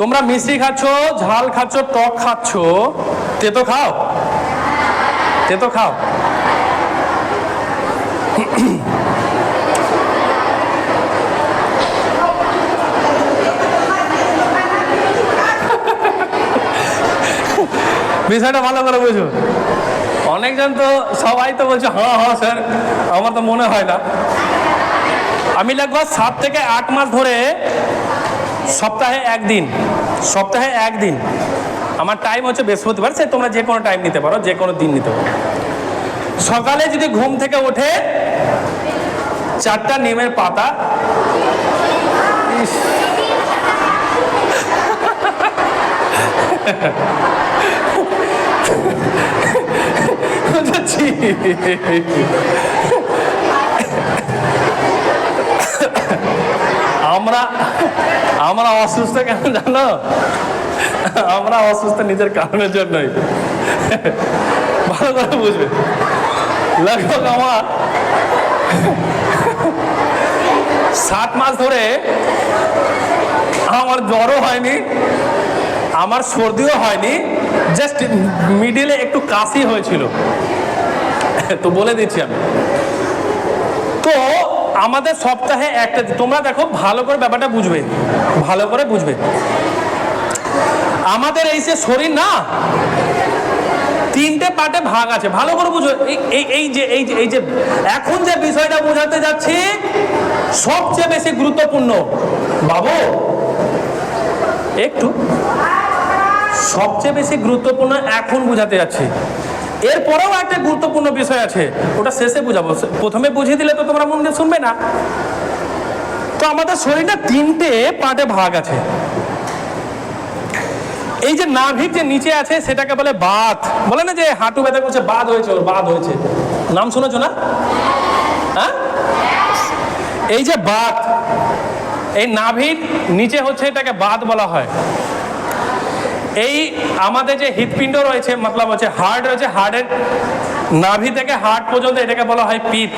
তোমরা মিষ্টি খাচ্ছ, ঝাল খাচ্ছ, টক খাচ্ছ। তেতো খাও। তেতো খাও। বিষয়টা ভালো করে বুঝো। অনেকজন তো, সবাই তো বলছে হ্যাঁ হ্যাঁ স্যার, আমার তো মনে হয় না। আমি লাগবো সাত থেকে আট মাস ধরে সপ্তাহে একদিন। সপ্তাহে একদিন। আমার টাইম হচ্ছে বৃহস্পতিবার, সে তোমরা যে কোনো টাইম নিতে পারো, যে কোনো দিন নিতে পারো। সকালে যদি ঘুম থেকে ওঠে, চারটা নিমের পাতা। ইস। আমরা আমরা অসুস্থ কেন জানো? আমরা অসুস্থ নিজের কারণের জন্যই। ভালো করে বুঝবে। লেখক আমার, সাত মাস ধরে আমার জ্বরও হয়নি, আমার সর্দিও হয়নি জাস্ট মিডিলে একটু কাশি হয়েছিল। তো বলে দিচ্ছি আমি। তো আমাদের সপ্তাহে একটা, তোমরা দেখো, ভালো করে ব্যাপারটা বুঝবে। ভালো করে বুঝবে। আমাদের এই যে শরীর না, তিনটে পার্টে ভাগ আছে। ভালো করে বুঝো। এই, এই- যে, এই যে এই যে, এখন যে বিষয়টা বোঝাতে যাচ্ছি, সবচেয়ে বেশি গুরুত্বপূর্ণ। বাবু, একটু। সবচেয়ে বেশি গুরুত্বপূর্ণ এখন বোঝাতে যাচ্ছি। এরপরেও একটা গুরুত্বপূর্ণ বিষয় আছে, ওটা শেষে বুঝাবো। প্রথমে বুঝিয়ে দিলে তো তোমরা মন দিয়ে শুনবে না। তো আমাদের শরীরটা তিনটে পার্টে ভাগ আছে। এই যে নাভির যে নিচে আছে, সেটাকে বলে বাত। বলে না যে হাঁটু ব্যথা করছে বাদ হয়েছে, ওর বাদ হয়েছে। নাম শুনেছো না? হ্যাঁ? এই যে বাত, এই নাভির নিচে হচ্ছে এটাকে বাত বলা হয়। এই আমাদের যে হৃৎপিণ্ড রয়েছে, মতলব হচ্ছে হার্ট রয়েছে হার্টের নাভি থেকে হার্ট পর্যন্ত এটাকে বলা হয় পিত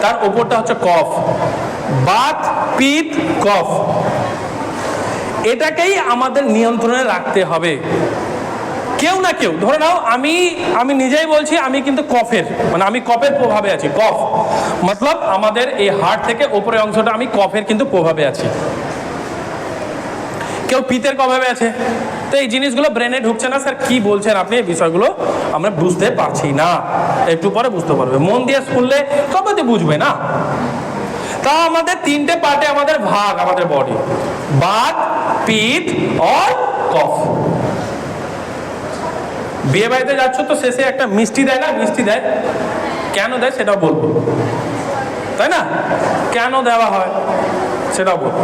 তার উপরটা হচ্ছে কফ। বাত পিত কফ। এটাকেই আমাদের নিয়ন্ত্রণে রাখতে হবে। কেউ না কেউ, ধরে নাও আমি আমি নিজেই বলছি, আমি কিন্তু কফের মানে আমি কফের প্রভাবে আছি, কফ। মতলব আমাদের এই হার্ট থেকে উপরের অংশটা আমি কফের কিন্তু প্রভাবে আছি। কেউ পিতের প্রভাবে আছে। তো এই জিনিসগুলো ব্রেনে ঢুকছে না, স্যার। কি বলছেন আপনি? এই বিষয়গুলো আমরা বুঝতে পারছি না। একটু পরে বুঝতে পারবে। মন দিয়ে শুনলে তো বুঝবে না। তা আমাদের তিনটে পার্টে আমাদের ভাগ, আমাদের বডি বাত, পিত অর কফ। বিয়ে বাড়িতে যাচ্ছ তো শেষে একটা মিষ্টি দেয় না? মিষ্টি দেয়। কেন দেয় সেটাও বলব। তাই না? কেন দেওয়া হয় সেটাও বলব।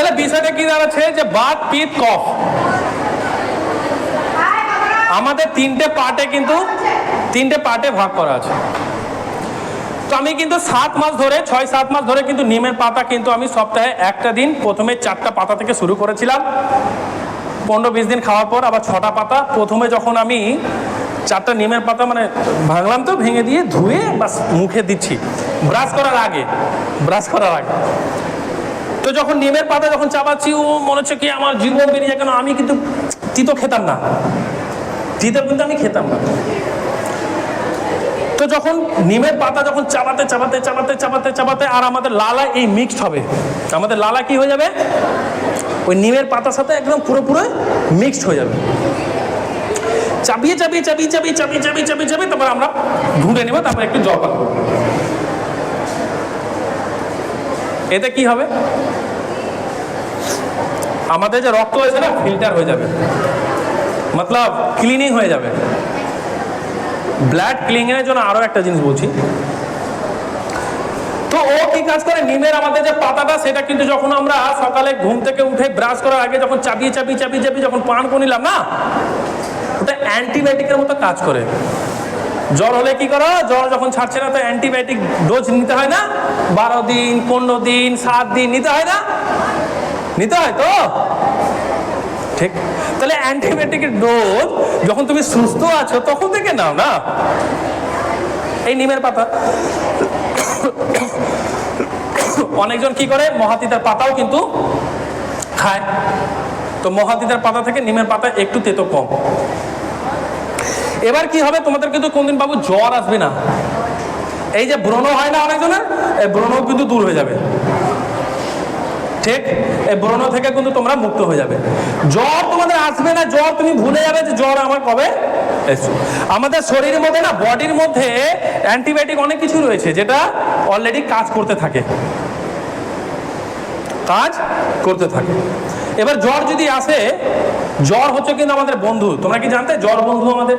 তাহলে বিষয়টা কি দাঁড়াচ্ছে? যে বাত পিত, কফ। আমাদের তিনটে পার্টে কিন্তু, তিনটে পার্টে ভাগ করা আছে। তো আমি কিন্তু সাত মাস ধরে, ছয়, সাত মাস ধরে কিন্তু নিমের পাতা কিন্তু আমি সপ্তাহে একটা দিন, প্রথমে চারটা পাতা থেকে শুরু করেছিলাম। পনেরো, বিশ দিন খাওয়ার পর আবার ছটা পাতা, প্রথমে যখন আমি চারটা নিমের পাতা মানে ভাঙলাম তো, ভেঙে দিয়ে ধুয়ে বাস মুখে দিচ্ছি। ব্রাশ করার আগে, ব্রাশ করার আগে। তো যখন নিমের পাতা যখন চাবাচ্ছি ও মনে হচ্ছে কি আমার জীবন বেরিয়ে কেন আমি কিন্তু তিতো খেতাম না। তিতো কিন্তু আমি খেতাম না। তো যখন নিমের পাতা যখন চাবাতে চাবাতে চাবাতে চাবাতে চাবাতে আর আমাদের লালা এই মিক্সড হবে, আমাদের লালা কি হয়ে যাবে? ওই নিমের পাতার সাথে একদম পুরোপুরো মিক্সড হয়ে যাবে। চাবিয়ে চাপিয়ে চাবিয়ে চাবিয়ে চাপিয়ে চাবিয়ে চাপিয়ে চাবিয়ে তারপর আমরা ঢুঁড়ে নেব, তারপর একটু জল পান করব এতে কি হবে? আমাদের যে রক্ত হয়েছে না ফিল্টার হয়ে যাবে। মতলব ক্লিনিং হয়ে যাবে। ব্লাড ক্লিনিংয়ের জন্য আরও একটা জিনিস বলছি। তো ও কি কাজ করে? নিমের আমাদের যে পাতাটা, সেটা কিন্তু যখন আমরা সকালে ঘুম থেকে উঠে ব্রাশ করার আগে যখন চাবিয়ে চাবিয়ে চাবিয়ে চাবিয়ে যখন পান করে নিলাম না, ওটা অ্যান্টিবায়োটিকের মতো কাজ করে। জ্বর হলে কি করো? জ্বর যখন ছাড়ছে না, তো অ্যান্টিবায়োটিক ডোজ নিতে হয় না? বারো দিন, পনেরো দিন, সাত দিন নিতে হয় না? নিতে হয় তো? ঠিক। তাহলে অ্যান্টিবায়োটিকের ডোজ যখন তুমি সুস্থ আছো, তখন থেকে নাও না? এই নিমের পাতা। অনেকজন কি করে? মহাতিতার পাতাও কিন্তু খায়। তো মহাদিদার পাতা থেকে নিমের পাতা একটু তেতো কম। এবার কি হবে? তোমাদের কিন্তু কোনদিন বাবু জ্বর আসবে না। এই যে ব্রণ হয় না অনেকজনের, এই ব্রণ কিন্তু দূর হয়ে যাবে। ঠিক? এই ব্রণ থেকে কিন্তু তোমরা মুক্ত হয়ে যাবে। জ্বর তোমাদের আসবে না, জ্বর তুমি ভুলে যাবে যে জ্বর আমার কবে। আমাদের শরীরের মধ্যে না, বডির মধ্যে অ্যান্টিবায়োটিক অনেক কিছু রয়েছে যেটা অলরেডি কাজ করতে থাকে। কাজ করতে থাকে। এবার জ্বর যদি আসে, জ্বর হচ্ছে কিন্তু আমাদের বন্ধু। তোমরা কি জানতে? জ্বর বন্ধু আমাদের।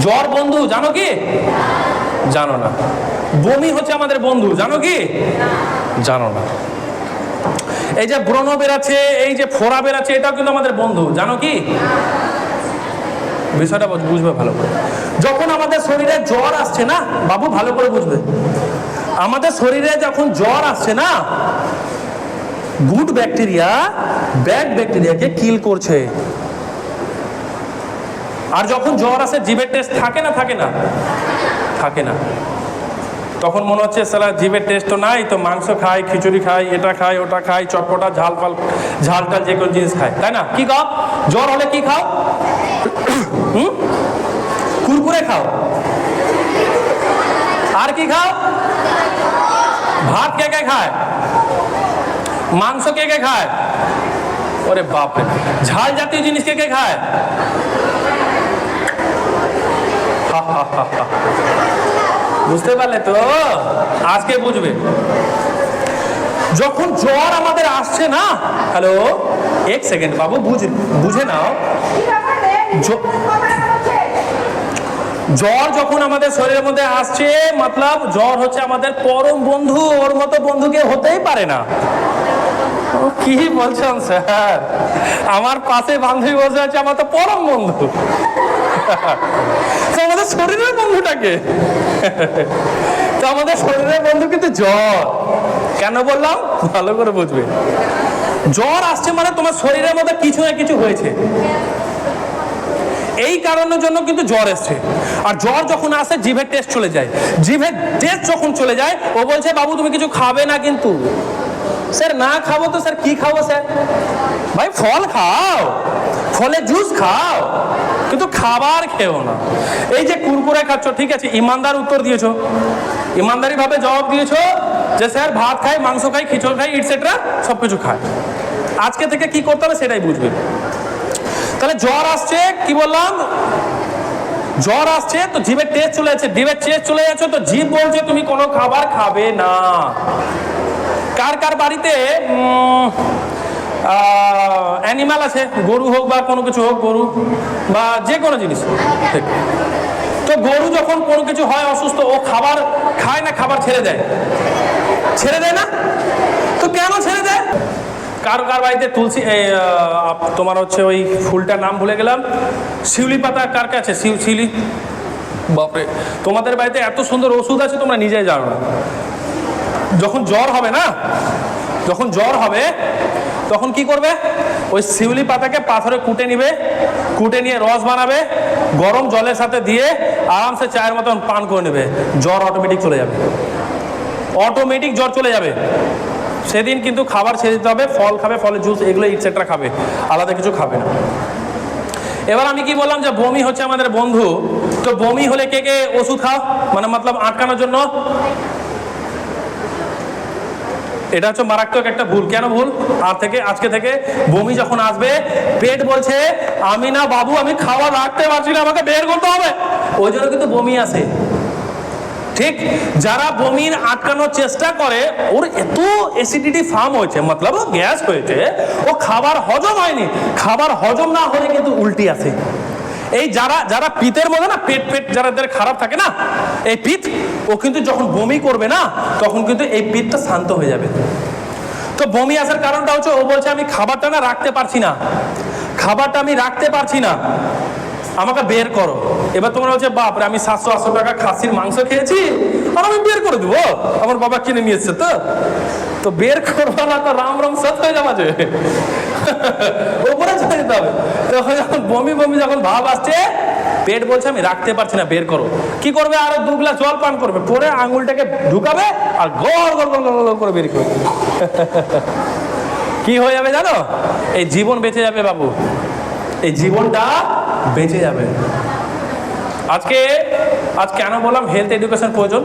জ্বর বন্ধু, জানো কি? জানো না। বমি হচ্ছে আমাদের বন্ধু, জানো কি? জানো না। এই যে ব্রণ বেরাচ্ছে এই যে ফোড়া বেরাচ্ছে এটাও কিন্তু আমাদের বন্ধু, জানো কি? বিষয়টা বুঝবে ভালো করে। যখন আমাদের শরীরে জ্বর আসছে না, বাবু ভালো করে বুঝবে। আমাদের শরীরে যখন জ্বর আসছে না গুড ব্যাকটেরিয়া, ব্যাড ব্যাকটেরিয়াকে কিল করছে। আর যখন জ্বর আসে জিভের টেস্ট থাকে না থাকে না? থাকে না। তখন মনে হচ্ছে, সালা জিভের টেস্ট তো নাই, তো মাংস খাই, খিচুড়ি খাই, এটা খাই, ওটা খাই, চটপটা, ঝাল ফাল ঝাল টাল যে কোনো জিনিস খাই। তাই না? কি খাও? জ্বর হলে কি খাও? হুম? কুরকুরে খাও। আর কি খাও? ভাত কে কে খায়? মাংস কে কে খায়? ওরে বাপরে, ঝাল জাতীয় জিনিস কে কে খায়। বুঝতে পারলে তো? আজকে বুঝবে। যখন জ্বর আমাদের আসছে না, হ্যালো, এক সেকেন্ড বাবু, বুঝ বুঝে নাও। জ্বর যখন আমাদের শরীরের মধ্যে আসছে, মতলব জ্বর হচ্ছে আমাদের পরম বন্ধু, ওর মতো বন্ধুকে হতেই পারে না। কি বলছেন স্যার? আমার পাশে বান্ধবী বসে আছে, আমার তো পরম বন্ধু। আমাদের শরীরের বন্ধুটাকে। তো আমাদের শরীরের বন্ধু কিন্তু জ্বর। কেন বললাম? ভালো করে বুঝবে। জ্বর আসছে মানে তোমার শরীরের মধ্যে কিছু না কিছু হয়েছে। এই কারণের জন্য কিন্তু জ্বর এসছে। আর জ্বর যখন আসে, জিভের টেস্ট চলে যায়। জিভের টেস্ট যখন চলে যায়, ও বলছে, বাবু, তুমি কিছু খাবে না কিন্তু? স্যার, না খাব তো স্যার, কি খাব স্যার? ভাই, ফল খাও। ফলের জুস খাও। কিন্তু খাবার খেও না। এই যে কুরকুরে খাচ্ছ, ঠিক আছে, ইমানদার উত্তর দিয়েছ। ইমানদারি ভাবে জবাব দিয়েছ যে স্যার, ভাত খাই, মাংস খাই, খিচুড়ি খাই ইটসেট্রা সব কিছু খায় আজকে থেকে কি করতে হবে সেটাই বুঝবে। তাহলে জ্বর আসছে, কি বললাম? জ্বর আসছে, তো জিভের টেস্ট চলে যাচ্ছে জিভের টেস্ট চলে যাচ্ছে, তো জিভ বলছে, তুমি কোনো খাবার খাবে না। কার কার বাড়িতে অ্যানিমাল আছে? গরু হোক বা কোনো কিছু হোক গরু বা যে কোনো জিনিস ঠিক। তো গরু যখন কোনো কিছু হয় অসুস্থ ও খাবার খায় না খাবার ছেড়ে দেয়। ছেড়ে দেয় না? তো কেন ছেড়ে দেয়? কারও কার বাড়িতে তুলসী তোমার হচ্ছে ওই ফুলটার নাম ভুলে গেলাম। শিউলি পাতা কার কাছে? শিউ শিউলি? বাপরে। তোমাদের বাড়িতে এত সুন্দর ওষুধ আছে তোমরা নিজেই জানো না। যখন জ্বর হবে না, যখন জ্বর হবে, তখন কি করবে? ওই শিউলি পাতাকে পাথরে কুটে নিবে, কুটে নিয়ে রস বানাবে, গরম জলের সাথে দিয়ে আরামসে চায়ের মতন পান করে নেবে। জ্বর অটোমেটিক চলে যাবে। অটোমেটিক জ্বর চলে যাবে। সেদিন কিন্তু খাবার ছেড়ে দিতে হবে, ফল খাবে, ফলের জুস এগুলো ইটসেট্রা খাবে। আলাদা কিছু খাবে না। এবার আমি কি বললাম যে, বমি হচ্ছে আমাদের বন্ধু। তো বমি হলে কে কে ওষুধ খাও? মানে মতলব আটকানোর জন্য? এটা হচ্ছে মারাত্মক একটা ভুল। কেন ভুল? আর থেকে, আজকে থেকে বমি যখন আসবে, পেট বলছে, আমি না বাবু, আমি খাওয়া রাখতে পারছি না, আমাকে বের করতে হবে। ওই জন্য কিন্তু বমি আসে ঠিক? যারা বমির আটকানোর চেষ্টা করে, ওর এত অ্যাসিডিটি ফার্ম হয়েছে, মতলব গ্যাস হয়েছে, ও খাবার হজম হয়নি। খাবার হজম না হলে কিন্তু উল্টি আসে এই যারা যারা পিতের মধ্যে না পেট পেট যাদের খারাপ থাকে না, এই পিত, ও কিন্তু যখন বমি করবে না, তখন কিন্তু এই পিতটা শান্ত হয়ে যাবে। তো বমি আসার কারণটা হচ্ছে, ও বলছে, আমি খাবারটা না রাখতে পারছি না। খাবারটা আমি রাখতে পারছি না। আমাকে বের করো। এবার তোমরা হচ্ছে বাপরে, আমি সাতশো আটশো টাকা খাসির মাংস খেয়েছি, আর আমি বের করে দেবো। আমার বাবা কিনে নিয়ে এসছে তো। তো বের করব না তো রাম রাম সত হয়ে যাওয়া ওপরে চলে যেতে হবে। তখন যখন বমি বমি যখন ভাব আসছে, পেট বলছে, আমি রাখতে পারছি না, বের করো। কি করবে? আরও দু গ্লাস জল পান করবে, পরে আঙুলটাকে ঢুকাবে আর গড় গড় গড় গড় করে বের করবে। কি হয়ে যাবে জানো? এই জীবন বেঁচে যাবে বাবু। এই জীবনটা বেঁচে যাবে। আজকে, আজ কেন বললাম হেলথ এডুকেশন প্রয়োজন?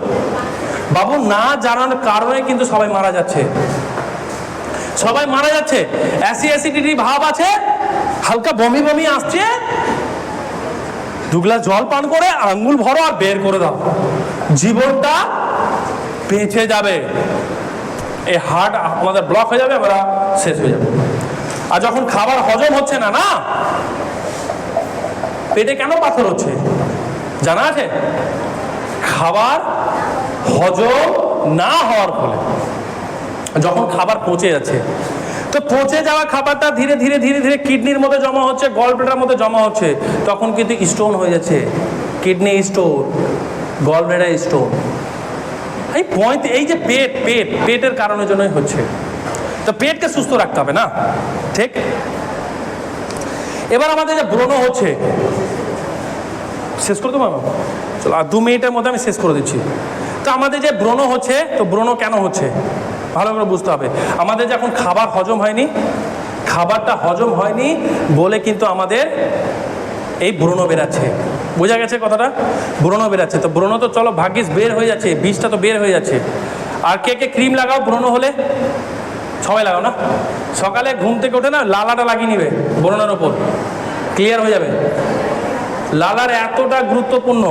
বাবু না জানার কারণে কিন্তু সবাই মারা যাচ্ছে। সবাই মারা যাচ্ছে। অ্যাসি অ্যাসিডিটি ভাব আছে, হালকা বমি বমি আসছে। দু গ্লাস জল পান করে আঙ্গুল ভরো আর বের করে দাও। জীবনটা বেঁচে যাবে। এই হার্ট আমাদের ব্লক হয়ে যাবে, আমরা শেষ হয়ে যাবে। আর যখন খাবার হজম হচ্ছে না না? পেটে কেন পাথর হচ্ছে? জানা আছে? খাবার হজম না হওয়ার ফলে। যখন খাবার পচে যাচ্ছে। তো পচে যাওয়া খাবারটা ধীরে ধীরে ধীরে ধীরে কিডনির মধ্যে জমা হচ্ছে গল ব্লেডার মধ্যে জমা হচ্ছে। তখন কিন্তু স্টোন হয়ে যাচ্ছে। Kidney stone gallbladder stone এই পয়েন্ট এই যে পেট পেট, পেটের কারণের জন্যই হচ্ছে। তো পেটকে সুস্থ রাখতে হবে না? ঠিক? এবার আমাদের যে ব্রণ হচ্ছে, শেষ করে দেবো? চলো, আর দু মিনিটের মধ্যে আমি শেষ করে দিচ্ছি। তো আমাদের যে ব্রণ হচ্ছে, তো ব্রণ কেন হচ্ছে? ভালো করে বুঝতে হবে। আমাদের যখন খাবার হজম হয়নি, খাবারটা হজম হয়নি বলে কিন্তু আমাদের এই ব্রণ বেরাচ্ছে বোঝা গেছে কথাটা? ব্রণ বেরাচ্ছে তো ব্রণ তো চলো ভাগ্যিস বের হয়ে যাচ্ছে বীজটা তো বের হয়ে যাচ্ছে। আর কে কে ক্রিম লাগাও ব্রণ হলে? সবাই লাগাও না? সকালে ঘুম থেকে ওঠে না, লালাটা লাগিয়ে নিবে ব্রণের ওপর। ক্লিয়ার হয়ে যাবে। লালার এতটা গুরুত্বপূর্ণ,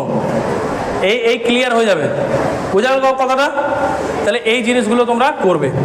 এই এই ক্লিয়ার হয়ে যাবে। বোঝা গেল কথাটা? তাহলে এই জিনিসগুলো তোমরা করবে।